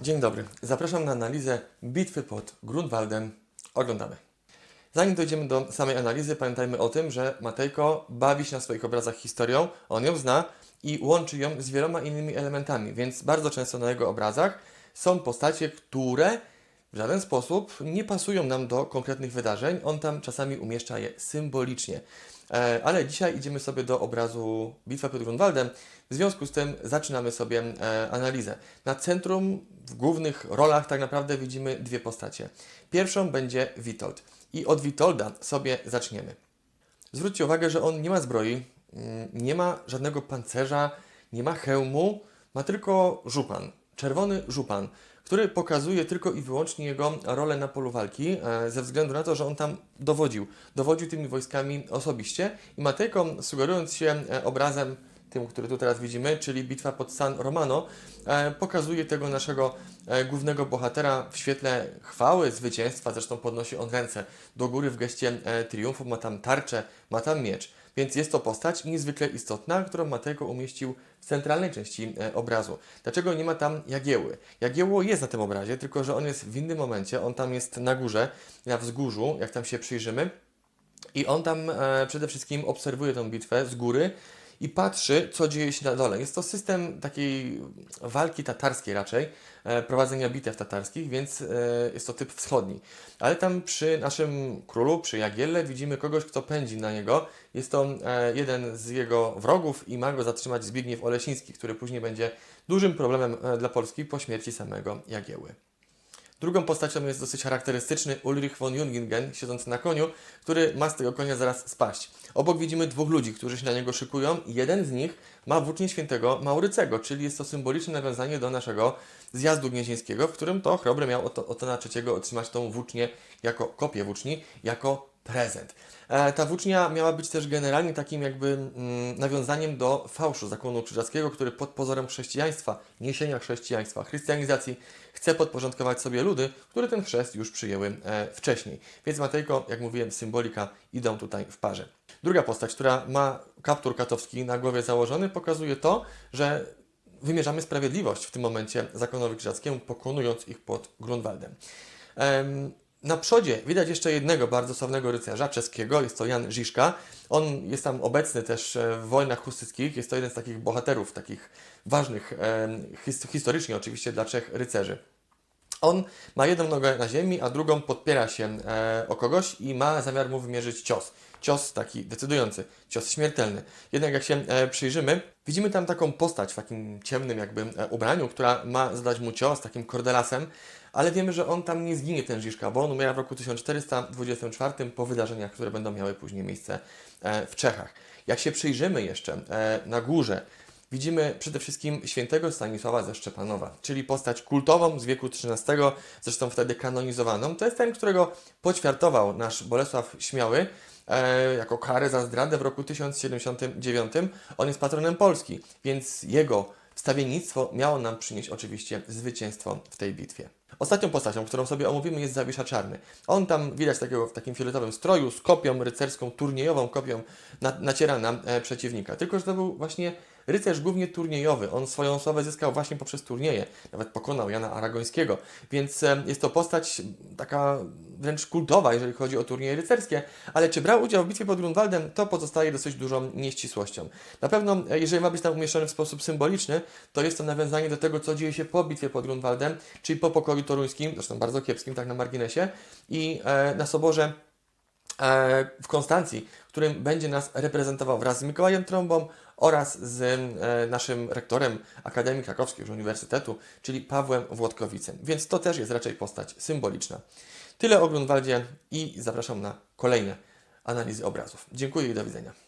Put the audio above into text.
Dzień dobry. Zapraszam na analizę bitwy pod Grunwaldem. Oglądamy. Zanim dojdziemy do samej analizy, pamiętajmy o tym, że Matejko bawi się na swoich obrazach historią, on ją zna i łączy ją z wieloma innymi elementami, więc bardzo często na jego obrazach są postacie, które w żaden sposób nie pasują nam do konkretnych wydarzeń. On tam czasami umieszcza je symbolicznie. E, Ale dzisiaj idziemy sobie do obrazu Bitwa pod Grunwaldem. W związku z tym zaczynamy sobie e, analizę. Na centrum, w głównych rolach tak naprawdę widzimy dwie postacie. Pierwszą będzie Witold. I od Witolda sobie zaczniemy. Zwróćcie uwagę, że on nie ma zbroi, mm, nie ma żadnego pancerza, nie ma hełmu, ma tylko żupan, czerwony żupan, który pokazuje tylko i wyłącznie jego rolę na polu walki, e, ze względu na to, że on tam dowodził. Dowodził tymi wojskami osobiście i Matejko, sugerując się e, obrazem tym, który tu teraz widzimy, czyli bitwa pod San Romano, e, pokazuje tego naszego głównego bohatera w świetle chwały, zwycięstwa. Zresztą podnosi on ręce do góry w geście triumfu, ma tam tarczę, ma tam miecz. Więc jest to postać niezwykle istotna, którą Matejko umieścił w centralnej części e, obrazu. Dlaczego nie ma tam Jagieły? Jagiełło jest na tym obrazie, tylko że on jest w innym momencie, on tam jest na górze, na wzgórzu, jak tam się przyjrzymy. I on tam e, przede wszystkim obserwuje tę bitwę z góry i patrzy, co dzieje się na dole. Jest to system takiej walki tatarskiej raczej, e, prowadzenia bitew tatarskich, więc e, jest to typ wschodni. Ale tam przy naszym królu, przy Jagielle, widzimy kogoś, kto pędzi na niego. Jest to e, jeden z jego wrogów i ma go zatrzymać Zbigniew Olesiński, który później będzie dużym problemem dla Polski po śmierci samego Jagieły. Drugą postacią jest dosyć charakterystyczny Ulrich von Jungingen, siedzący na koniu, który ma z tego konia zaraz spaść. Obok widzimy dwóch ludzi, którzy się na niego szykują jeden z nich ma włócznie świętego Maurycego, czyli jest to symboliczne nawiązanie do naszego zjazdu gnieźnieńskiego, w którym to Chrobry miał Otona III otrzymać tą włócznię jako kopię włóczni, jako prezent. E, ta włócznia miała być też generalnie takim jakby mm, nawiązaniem do fałszu zakonu krzyżackiego, który pod pozorem chrześcijaństwa, niesienia chrześcijaństwa, chrystianizacji chce podporządkować sobie ludy, które ten chrzest już przyjęły e, wcześniej. Więc Matejko, jak mówiłem, symbolika idą tutaj w parze. Druga postać, która ma kaptur katowski na głowie założony, pokazuje to, że wymierzamy sprawiedliwość w tym momencie zakonowi krzyżackiemu, pokonując ich pod Grunwaldem. Na przodzie widać jeszcze jednego bardzo sławnego rycerza czeskiego, jest to Jan Żiszka. On jest tam obecny też e, w wojnach husyckich, jest to jeden z takich bohaterów, takich ważnych historycznie oczywiście dla Czech rycerzy. On ma jedną nogę na ziemi, a drugą podpiera się e, o kogoś i ma zamiar mu wymierzyć cios. Cios taki decydujący, cios śmiertelny. Jednak jak się e, przyjrzymy, widzimy tam taką postać w takim ciemnym jakby e, ubraniu, która ma zadać mu cios takim kordelasem, ale wiemy, że on tam nie zginie ten Żiszka, bo on umiera w roku 1424 po wydarzeniach, które będą miały później miejsce e, w Czechach. Jak się przyjrzymy jeszcze e, na górze, widzimy przede wszystkim świętego Stanisława ze Szczepanowa, czyli postać kultową z wieku XIII, zresztą wtedy kanonizowaną. To jest ten, którego poćwiartował nasz Bolesław Śmiały e, jako karę za zdradę w roku 1079. On jest patronem Polski, więc jego wstawiennictwo miało nam przynieść oczywiście zwycięstwo w tej bitwie. Ostatnią postacią, którą sobie omówimy, jest Zawisza Czarny. On tam widać takiego w takim fioletowym stroju z kopią rycerską, turniejową kopią na, naciera na e, przeciwnika. Tylko, że to był właśnie rycerz głównie turniejowy. On swoją sławę zyskał właśnie poprzez turnieje. Nawet pokonał Jana Aragońskiego. Więc e, jest to postać taka wręcz kultowa, jeżeli chodzi o turnieje rycerskie. Ale czy brał udział w bitwie pod Grunwaldem, to pozostaje dosyć dużą nieścisłością. Na pewno, e, jeżeli ma być tam umieszczony w sposób symboliczny, to jest to nawiązanie do tego, co dzieje się po bitwie pod Grunwaldem, czyli po pokoju toruńskim, zresztą bardzo kiepskim, tak na marginesie, i e, na soborze w Konstancji, którym będzie nas reprezentował wraz z Mikołajem Trąbą oraz z e, naszym rektorem Akademii Krakowskiej Uniwersytetu, czyli Pawłem Włodkowicem. Więc to też jest raczej postać symboliczna. Tyle o Grunwaldzie i zapraszam na kolejne analizy obrazów. Dziękuję i do widzenia.